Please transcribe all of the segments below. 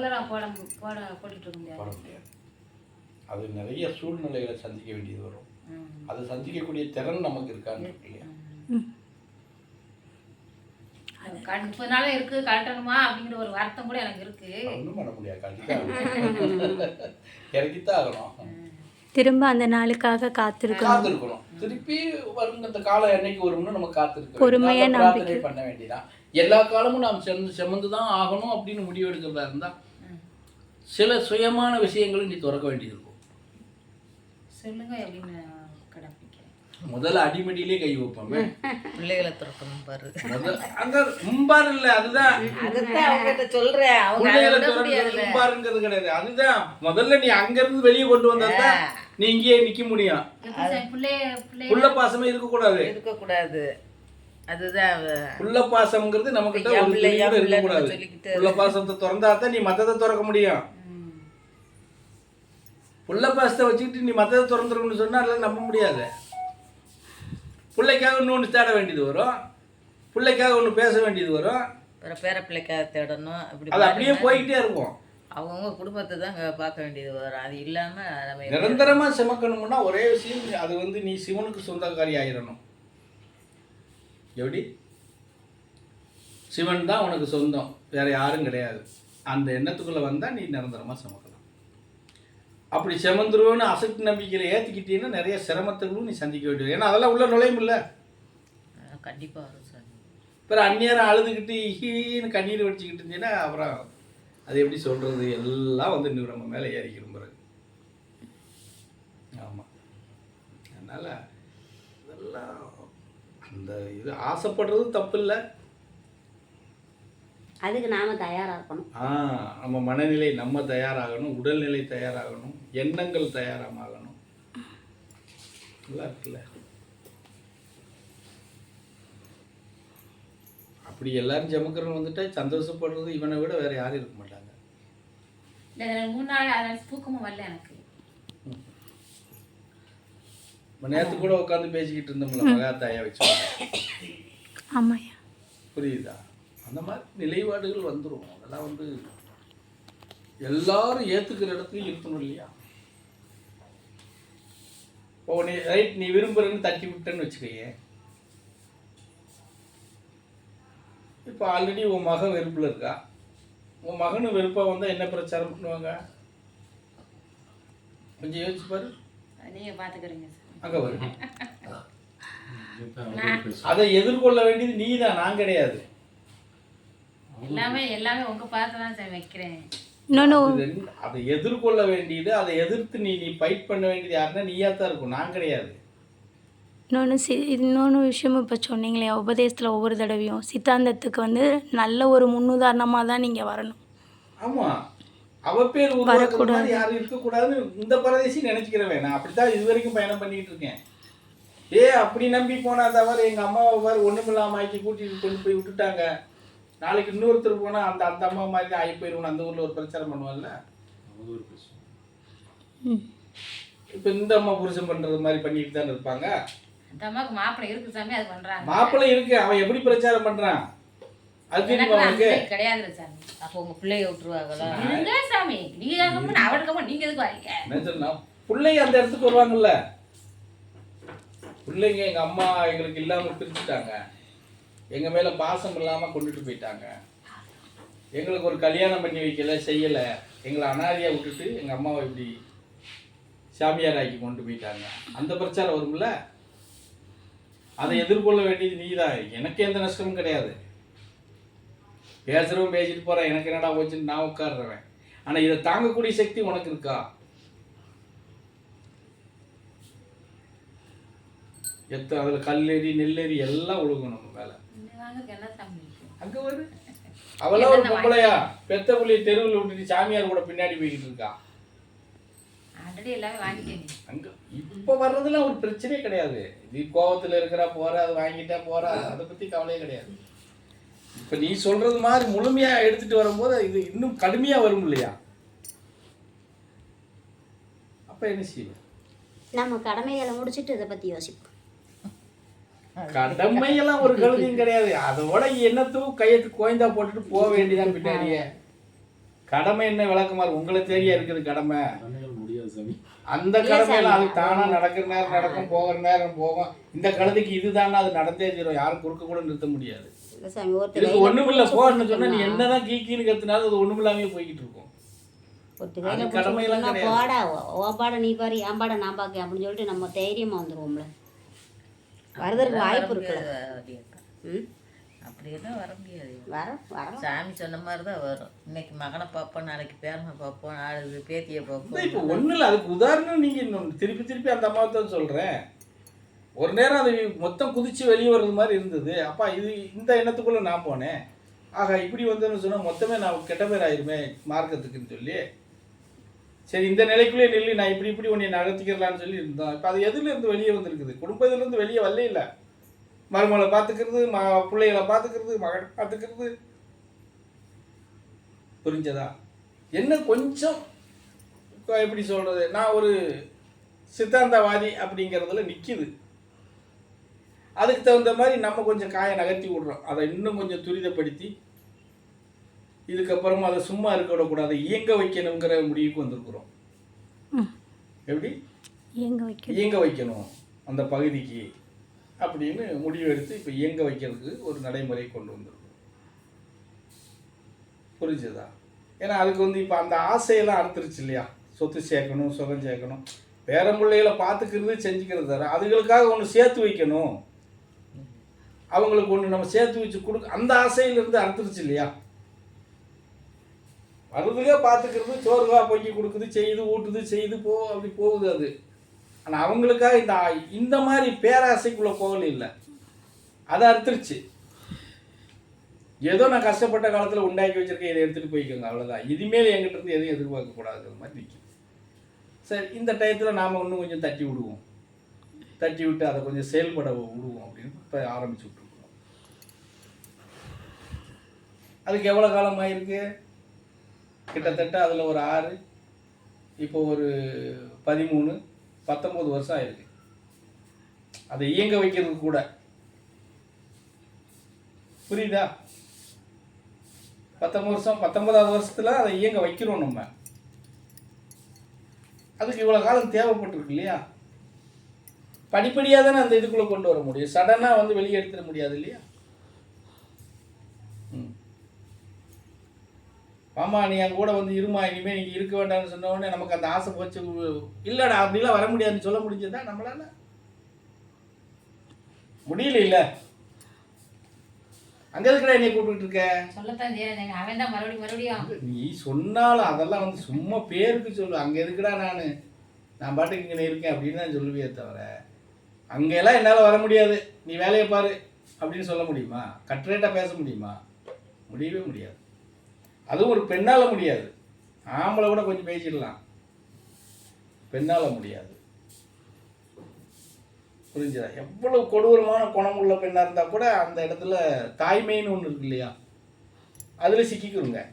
ரெகுலராக போட மு- போட போட்டுட்டு இருக்க போட முடியாது. முடியாது அது நிறைய சூழ்நிலைகளை சந்திக்க வேண்டியது வரும். அதை சந்திக்கக்கூடிய திறன் நமக்கு இருக்கான்னு இருக்கு. இல்லையா? முப்பது நாள் இருக்கு கட்டணுமா அப்படிங்கிற ஒரு வருத்தம் கூட எனக்கு இருக்கு. ஒன்றும் பண்ண முடியாது கண்டிப்பாக இறக்கித்தான் ஆகணும். திரும்ப அந்த நாளுக்காக காத்திருக்கணும். காத்திருக்கணும். திருப்பி வரும் அந்த காலம் என்னைக்கு வரும்னு நம்ம காத்திருக்க பொறுமையா நம்பிக்கை. பண்ண வேண்டியதான் எல்லா காலமும் நாம் சென்று செமந்து தான் ஆகணும் அப்படின்னு முடிவு எடுக்கிறதா இருந்தா ம். சில சுயமான விஷயங்களை நீ திறக்க வேண்டியது இருக்கும் சொல்லுங்க எப்படின்னு கடைப்பிடிக்கிறேன் முதல்ல அடிமடியிலே கை வைப்போமே. பிள்ளைகளை திறக்கணும் பாரு. அங்க மும்பார் இல்ல அதுதான். சொல்றேன். பிள்ளைகளை திறக்கிறது மும்பாருங்கிறது கிடையாது. அதுதான். முதல்ல நீ அங்க இருந்து வெளியே கொண்டு வந்தாதான் நீ இங்கேயே நிக்க முடியும். எப்படி சார் பிள்ளைய பிள்ளைய புள்ள பாசமே இருக்கக்கூடாது. இருக்கக்கூடாது. அதுதான் புள்ள பாசம்ங்கிறது பிள்ளைன்னு இருக்கக்கூடாது. புள்ள பாசத்தை திறந்தா தான் நீ மத்ததை திறக்க முடியும். புள்ள பாசத்தை வச்சுக்கிட்டு நீ மத்ததை திறந்துருக்கணும்னு சொன்னா அதெல்லாம் நம்ப முடியாது. பிள்ளைக்காக இன்னொன்று தேட வேண்டியது வரும். பிள்ளைக்காக ஒன்று பேச வேண்டியது வரும். பிற பேர பிள்ளைக்காக தேடணும் அப்படி அது அப்படியே. போய்கிட்டே இருக்கும். அவங்கவுங்க குடும்பத்தை தான் பார்க்க வேண்டியது வரும். அது இல்லாம நம்ம எப்படி- நிரந்தரமா சுமக்கணும்னா ஒரே விஷயம் அது வந்து நீ சிவனுக்கு சொந்தக்காரி ஆயிடணும் எப்படி? சிவன் தான் உனக்கு சொந்தம். வேற யாரும் கிடையாது. அந்த எண்ணத்துக்குள்ள வந்தா நீ நிரந்தரமா சுமக்கலாம் அப்படி செமந்துருவோன்னு அசட்டு நம்பிக்கையில ஏத்திக்கிட்டீங்கன்னா நிறைய சிரமத்துகளும் நீ சந்திக்க வேண்டியது. ஏன்னா அதெல்லாம் உள்ள நுழையும் இல்ல. ஆ, கண்டிப்பா வரும் சார் பிறகு அந்நேரம் அழுதுகிட்டு ஹீன்னு கண்ணீர் வடிச்சுக்கிட்டு இருந்தீங்கன்னா அப்புறம் அது எப்படி சொல்றது? எல்லாம் வந்து இன்னும் நம்ம மேலே ஏறிக்கணும் பிறகு. ஆமாம் அதனால் இதெல்லாம் அந்த இது ஆசைப்படுறது தப்பு இல்லை அதுக்கு நாம தயாரா இருக்கணும் ஆ நம்ம மனநிலை நம்ம தயாராகணும் உடல்நிலை தயாராகணும் எண்ணங்கள் தயாராகணும் நல்லா இருக்குல்ல? அப்படி எல்லாரும் ஜமுக்கிறவங்க வந்துட்டா சந்தோஷப்படுறது இவனை விட வேற யாரும் இருக்க மாட்டாங்க. மூணு நாள் தூக்கமும் வரல எனக்கு. நேற்று கூட உட்காந்து பேசிக்கிட்டு இருந்தோம்ல மகாத்தாயா வச்சு. ஆமாய்யா. புரியுதா? அந்த மாதிரி நிலைப்பாடுகள் வந்துரும். அதெல்லாம் வந்து எல்லாரும் ஏத்துக்கிற இடத்துலையும் இருக்கணும் இல்லையா? ஓ நீ ரைட் நீ விரும்புறேன்னு தட்டி விட்டேன்னு வச்சுக்கோயே. இப்போ ஆல்ரெடி உன் மகன் வெறுப்புல இருக்கா? உன் மகனும் வெறுப்பா வந்தா என்ன பிரச்சாரம் பண்ணுவாங்க? கொஞ்சம் யோசிச்சு பாரு. அதை நீங்க பாத்துக்கிறீங்க சார் அங்க வரு. அதை எதிர்கொள்ள வேண்டியது நீ தான் நான் கிடையாது. எல்லாமே எல்லாமே உங்க பார்த்து தான் சார் வைக்கிறேன். அதை எதிர்கொள்ள வேண்டியது அதை எதிர்த்து நீ நீ ஃபைட் பண்ண வேண்டியது யாருன்னா நீயா தான் இருக்கும் நான் கிடையாது. இன்னொன்று சி இன்னொன்று விஷயமும் இப்போ சொன்னீங்களே உபதேசத்தில் ஒவ்வொரு தடவையும். சித்தாந்தத்துக்கு வந்து நல்ல ஒரு முன்னுதாரணமாக தான் நீங்கள் வரணும். ஆமா. அவ பேர் உருவாக்குற மாதிரி யாரும் இருக்கக்கூடாதுன்னு இந்த பரதேசி நினைச்சுக்கிறவன். நான் அப்படித்தான் இது வரைக்கும் பயணம் பண்ணிட்டு இருக்கேன். ஏ அப்படி நம்பி போனா தவிர எங்க அம்மாவை பாரு ஒண்ணுமில்லாம ஆக்கி கூட்டிட்டு கொண்டு போய் விட்டுட்டாங்க. நாளைக்கு இன்னொருத்தர் போனா அந்த அந்த அம்மா மாதிரி தான் ஆகி போயிருவோம் அந்த ஊர்ல ஒரு பிரச்சாரம் பண்ணுவான்ல. ம். இப்ப இந்த அம்மா புருஷன் பண்றது மாதிரி பண்ணிட்டு தானே இருப்பாங்க? மாப்பிள்ளை இருக்கு சாமி அது பண்றாங்க. மாப்பிள்ளை இருக்கு. அவன் எப்படி பிரச்சாரம் பண்றான்? கிடையாது சாமி. அப்போ உங்க பிள்ளைய விட்டுருவாங்களா? சாமி. நீங்க அவனுக்கு நீங்க எதுக்கு வரீங்க? பிள்ளைங்க அந்த இடத்துக்கு வருவாங்கல்ல. பிள்ளைங்க எங்க அம்மா எங்களுக்கு இல்லாம பிரிச்சுட்டாங்க எங்க மேல பாசம் இல்லாம கொண்டுட்டு போயிட்டாங்க. எங்களுக்கு ஒரு கல்யாணம் பண்ணி வைக்கல செய்யல. எங்களை அனாதையா விட்டுட்டு எங்க அம்மாவை இப்படி சாமியார் ஆக்கி கொண்டு போயிட்டாங்க. அந்த பிரச்சாரம் வரும்ல? அதை எதிர்கொள்ள வேண்டியது நீதான். எனக்கு எந்த நஷ்டமும் கிடையாது. பேசுறவன் பேசிட்டு போறேன் எனக்கு என்னடா போச்சுன்னு நான் உட்கார்றவன். ஆனா இதை தாங்கக்கூடிய சக்தி உனக்கு இருக்கா? எத்த அதுல கல்லெறி நெல்லெறி எல்லாம் ஒழுகும் நம்ம இருக்கு? அங்க வரு அவளா ஒரு பொம்பளையா? பெத்த புள்ளைய தெருவில் விட்டுட்டு சாமியார் கூட பின்னாடி போய்கிட்டு இருக்கா? அங்க இப்ப வர்றதுலாம் ஒரு பிரச்சனையே கிடையாது. நீ கோவத்துல இருக்கிறா போற அது வாங்கிட்டா போற அதை பத்தி கவலையே கிடையாது. இப்ப நீ சொல்றது மாதிரி முழுமையா எடுத்துட்டு வரும்போது இது இன்னும் கடுமையா வரும் இல்லையா? அப்ப என்ன செய்யும் நம்ம கடமைகளை முடிச்சிட்டு இதை பத்தி யோசிப்போம். கடமையெல்லாம் ஒரு கழுதியும் கிடையாது. அதோட என்னத்துக்கும் கையத்து கோயந்தா போட்டுட்டு போக வேண்டியதான் பின்னாடியே. கடமை என்ன விளக்கமாறு உங்களை தேடியா இருக்குது கடமை. அந்த கடமையெல்லாம் அது தானா நடக்கிற நேரம் நடக்கும் போகிற நேரம் போகும். இந்த கழுதைக்கு இதுதானே அது நடந்தே தீரும். யாரும் குறுக்க கூட நிறுத்த முடியாது. இல்லை சாமி ஒருத்தர் பிடிச்சு போன்னு சொன்னா நீ என்னதான் கீக்கின்னு கத்துனாலும் அது ஒண்ணுமில்லாமே போய்கிட்டு இருக்கும். ஒருத்தர் அது கையில பிடிச்சு கடமையெல்லாம் சொன்னா, கிடையாது. போடா ஓ பாட நீ பாரு என் பாட நான் பார்க்க அப்படின்னு சொல்லிட்டு நம்ம தைரியமா வந்துருவோம்ல. வரதற்கு வாய்ப்பு இருக்குல்ல. ம்? அப்படியெல்லாம் வர முடியாது. வர வரலாம் சாமி சொன்ன மாதிரி தான் வரும். இன்னைக்கு மகனை பார்ப்போம் நாளைக்கு பேரனை பார்ப்போம் நாளைக்கு பேத்தியை இந்த பார்ப்போம் இப்போ இல்லை அதுக்கு உதாரணம் நீங்க இன்னொன்னு திருப்பி திருப்பி அந்த அம்மாவை தான் சொல்றேன். ஒரு நேரம் அது மொத்தம் குதிச்சு வெளியே வர்றது மாதிரி இருந்தது. அப்பா இது இந்த எண்ணத்துக்குள்ள நான் போனேன். ஆகா இப்படி வந்தேன்னு சொன்னால் மொத்தமே நான் கெட்ட பேர் ஆயிருமே மார்க்கத்துக்குன்னு சொல்லி. சரி இந்த நிலைக்குள்ளே நில்லு நான் இப்படி இப்படி உன்னை நகர்த்திக்கிறலான்னு சொல்லி இருந்தோம். இப்போ அது எதுலேருந்து வெளியே வந்திருக்குது? குடும்பத்துலேருந்து வெளியே வரல இல்லை. மருமகளை பார்த்துக்கிறது ம பிள்ளைகளை பார்த்துக்கிறது மகனை பார்த்துக்கிறது. புரிஞ்சதா? என்ன கொஞ்சம் இப்போ எப்படி சொல்கிறது நான் ஒரு சித்தாந்தவாதி அப்படிங்கிறதுல நிற்கிது அதுக்கு தகுந்த மாதிரி நம்ம கொஞ்சம் காயை நகர்த்தி விடுறோம். அதை இன்னும் கொஞ்சம் துரிதப்படுத்தி இதுக்கப்புறமா அதை சும்மா இருக்க விடக்கூடாது இயங்க வைக்கணுங்கிற முடிவுக்கு வந்திருக்கிறோம். எப்படி? இயங்க வைக்கணும். அந்த பகுதிக்கு அப்படின்னு முடிவு எடுத்து இப்போ இயங்க வைக்கிறதுக்கு ஒரு நடைமுறை கொண்டு வந்திருக்கோம் புரிஞ்சுதா? ஏன்னா அதுக்கு வந்து இப்போ அந்த ஆசையெல்லாம் அறுத்துருச்சு இல்லையா? சொத்து சேர்க்கணும் சுகம் சேர்க்கணும். பேர பிள்ளைகளை பார்த்துக்கிறது செஞ்சுக்கிறது தர அதுகளுக்காக ஒன்று சேர்த்து வைக்கணும். அவங்களுக்கு ஒன்று நம்ம சேர்த்து வச்சு கொடுக்க அந்த ஆசையிலிருந்து அறுத்துருச்சு இல்லையா? வருதுக பார்த்துக்கிறது சோறுகா பொங்கி கொடுக்குது செய்யுது ஊட்டுது செய்து போ அப்படி போகுது அது. ஆனால் அவங்களுக்காக இந்த இந்த மாதிரி பேராசைக்குள்ளே போகல இல்லை. அதை அறுத்துருச்சு. ஏதோ நான் கஷ்டப்பட்ட காலத்தில் உண்டாக்கி வச்சுருக்கேன் இதை எடுத்துகிட்டு போய்க்கோங்க அவ்வளோதான் இனிமேல் என்கிட்ட இருந்து எதையும் எதிர்பார்க்கக்கூடாதுங்கிற மாதிரி நிற்கும் சரி இந்த டயத்தில் நாம் இன்னும் கொஞ்சம் தட்டி விடுவோம். தட்டி விட்டு அதை கொஞ்சம் செயல்பட விடுவோம் அப்படின்னு இப்போ ஆரம்பிச்சு விட்டுருவோம். அதுக்கு எவ்வளோ காலம் ஆயிருக்கு? கிட்டத்தட்ட அதில் ஒரு ஆறு இப்போ ஒரு பதிமூணு பத்தொம்பது வருஷம் ஆயிருக்கு. அதை இயங்க வைக்கிறது கூட. புரியுதா? பத்தொம்பது வருஷம் பத்தொன்பதாவது வருஷத்தில் அதை இயங்க வைக்கிறோம் நம்ம. அதுக்கு இவ்வளோ காலம் தேவைப்பட்டிருக்கு இல்லையா? படிப்படியாக தானே அந்த இதுக்குள்ளே கொண்டு வர முடியும். சடனாக வந்து வெளியே எடுத்துட முடியாது இல்லையா? ஆமா நீ என் கூட வந்து இருமா இனிமேல் நீங்கள் இருக்க வேண்டாம்னு சொன்ன நமக்கு அந்த ஆசை போச்சு. இல்லைடா அப்படிலாம் வர முடியாதுன்னு சொல்ல முடிஞ்சதா? நம்மளால? முடியல இல்ல. அங்க இருக்கிற என்னை கூப்பிட்டு இருக்க? சொல்லத்தான் செய்யறேன் அவன் தான் மறுபடியும் மறுபடியும். நீ சொன்னாலும் அதெல்லாம் வந்து சும்மா பேருக்கு சொல்லு. அங்க எதுக்குடா நான்? நான் பாட்டுக்கு இங்கே இருக்கேன் அப்படின்னு தான் சொல்லுவியே தவிர அங்கெல்லாம் என்னால் வர முடியாது. நீ வேலையை பாரு அப்படின்னு சொல்ல முடியுமா? கட்ரேட்டாக பேச முடியுமா? முடியவே முடியாது. அதுவும் ஒரு பெண்ணால் முடியாது. ஆம்பளை கூட கொஞ்சம் பேசிடலாம். பெண்ணால் முடியாது. புரிஞ்சுதா? எவ்வளவு கொடூரமான குணம் உள்ள பெண்ணாக இருந்தால் கூட அந்த இடத்துல தாய்மைன்னு ஒன்று இருக்கு இல்லையா? அதில் சிக்கிக்கிறோங்க.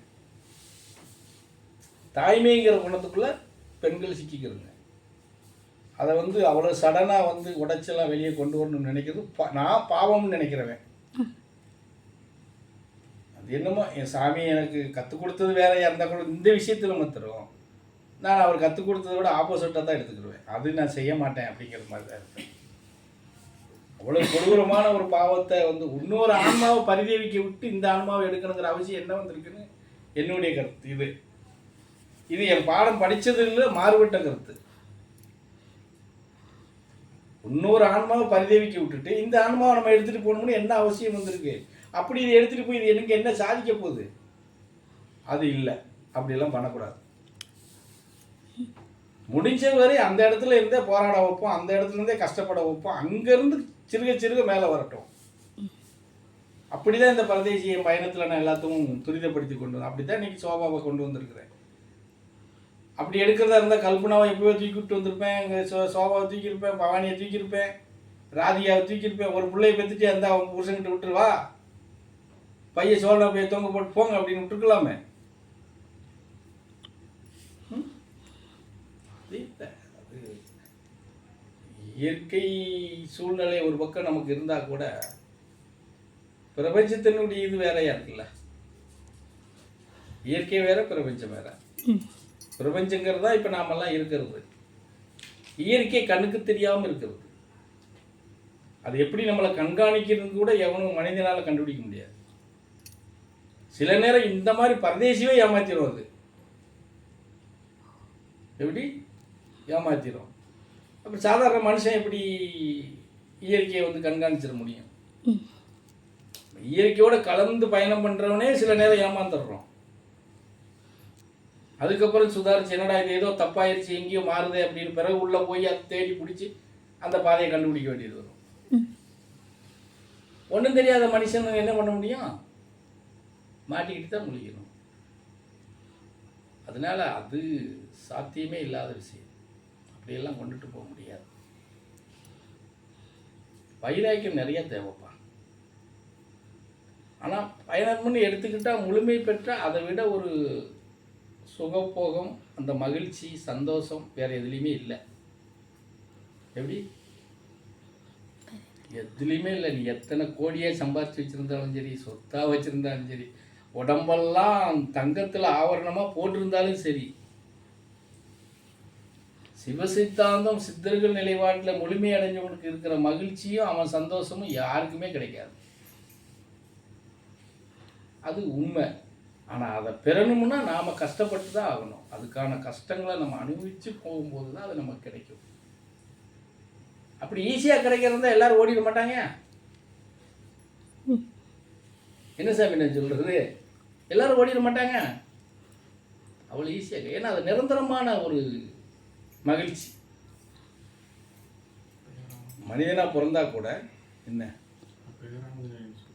தாய்மைங்கிற குணத்துக்குள்ளே பெண்கள் சிக்கிக்கிறோங்க. அதை வந்து அவ்வளோ சடனாக வந்து உடைச்செல்லாம் வெளியே கொண்டு வரணும்னு நினைக்கிறது பா- நான் பாவம்னு நினைக்கிறவன். என்னமோ என் சாமி எனக்கு கற்றுக் கொடுத்தது வேலையாக இருந்தால் கூட இந்த விஷயத்தில் மாத்திரம் நான் அவர் கற்றுக் கொடுத்ததை விட ஆப்போசிட்டாக தான் எடுத்துக்கிடுவேன். அது நான் செய்ய மாட்டேன் அப்படிங்கிற மாதிரி தான் இருப்பேன். அவ்வளோ கொடூரமான ஒரு பாவத்தை வந்து இன்னொரு ஆன்மாவை பரிதேவிக்க விட்டு இந்த ஆன்மாவை எடுக்கணுங்கிற அவசியம் என்ன வந்திருக்குன்னு? என்னுடைய கருத்து இது. இது என் பாடம் படிச்சதுல மாறுபட்ட கருத்து. இன்னொரு ஆன்மாவை பரிதேவிக்க விட்டுட்டு இந்த ஆன்மாவை நம்ம எடுத்துகிட்டு போகணும்னு என்ன அவசியம் வந்திருக்கு? அப்படி இதை எடுத்துகிட்டு போய் இது எனக்கு என்ன சாதிக்க போகுது? அது இல்லை. அப்படிலாம் பண்ணக்கூடாது. முடிஞ்ச வரை அந்த இடத்துல இருந்தே போராட வைப்போம். அந்த இடத்துல இருந்தே கஷ்டப்பட வைப்போம். அங்கேருந்து சிறுக சிறுக மேலே வரட்டும். அப்படிதான் இந்த பரதேசிய பயணத்தில் நான் எல்லாத்தையும் துரிதப்படுத்தி கொண்டு வந்தேன் அப்படி தான் இன்னைக்கு சோபாவை கொண்டு வந்திருக்கிறேன். அப்படி எடுக்கிறதா இருந்தால் கல்பனாவை எப்போயோ தூக்கி விட்டு வந்திருப்பேன். எங்கள் சோ சோபாவை தூக்கியிருப்பேன் பவானியை தூக்கியிருப்பேன் ராதிகாவை தூக்கியிருப்பேன் ஒரு பிள்ளையை பெற்றுட்டு அந்த அவன் புருஷன்கிட்ட விட்டுருவா பையன் சோழனை போய் தொங்க போட்டு போங்க அப்படின்னு விட்டுருக்கலாமே. இயற்கை சூழ்நிலை ஒரு பக்கம் நமக்கு இருந்தால் கூட பிரபஞ்சத்தினுடைய இது வேறையா இருக்குல்ல? இயற்கை வேற பிரபஞ்சம் வேற. பிரபஞ்சங்கிறது தான் இப்போ நாமெல்லாம் இருக்கிறது. இயற்கை கண்ணுக்கு தெரியாமல் இருக்கிறது. அது எப்படி நம்மளை கண்காணிக்கிறது கூட எவனும் மனிதனால் கண்டுபிடிக்க முடியாது. சில நேரம் இந்த மாதிரி பரதேசியே ஏமாத்திரும் அது. எப்படி? ஏமாத்திரும். அப்போ சாதாரண மனுஷன் எப்படி இயற்கையை வந்து கண்காணிச்சிட முடியும்? இயற்கையோட கலந்து பயணம் பண்ணுறவனே சில நேரம் ஏமாந்துடுறோம் அதுக்கப்புறம் சுதாரிச்சு என்னடா இது ஏதோ தப்பாயிருச்சு எங்கேயோ மாறுதே அப்படின்னு பிறகு உள்ளே போய் அதை தேடி பிடிச்சி அந்த பாதையை கண்டுபிடிக்க வேண்டியது வரும். ஒன்றும் தெரியாத மனுஷன் என்ன பண்ண முடியும்? மாட்டிக்கிட்டு தான் முழிக்கணும். அதனால அது சாத்தியமே இல்லாத விஷயம். அப்படியெல்லாம் கொண்டுட்டு போக முடியாது. வைராக்கியம் நிறைய தேவைப்பா. ஆனால் பயணம்னு எடுத்துக்கிட்டால் முழுமை பெற்றால் அதை விட ஒரு சுகப்போகம் அந்த மகிழ்ச்சி சந்தோஷம் வேறு எதுலேயுமே இல்லை. எப்படி? எதுலேயுமே இல்லை. நீ எத்தனை கோடியாக சம்பாதிச்சு வச்சுருந்தாலும் சரி சொத்தாக வச்சுருந்தாலும் சரி உடம்பெல்லாம் தங்கத்தில் ஆவரணமாக போட்டிருந்தாலும் சரி. சிவசித்தாந்தம் சித்தர்கள் நிலைப்பாட்டில் முழுமை அடைஞ்சவனுக்கு இருக்கிற மகிழ்ச்சியும் அவன் சந்தோஷமும் யாருக்குமே கிடைக்காது. அது உண்மை. ஆனால் அதை பெறணும்னா நாம் கஷ்டப்பட்டு தான் ஆகணும். அதுக்கான கஷ்டங்களை நம்ம அனுபவித்து போகும்போது தான் அது நமக்கு கிடைக்கும். அப்படி ஈஸியாக கிடைக்கிறதா எல்லாரும் ஓடிட மாட்டாங்க? என்ன சாமி நான் சொல்கிறது எல்லாரும் ஓடிட மாட்டாங்க. அவ்வளோ ஈஸியாக ஏன்னா அது நிரந்தரமான ஒரு மகிழ்ச்சி. மனிதனாக பிறந்தா கூட என்ன?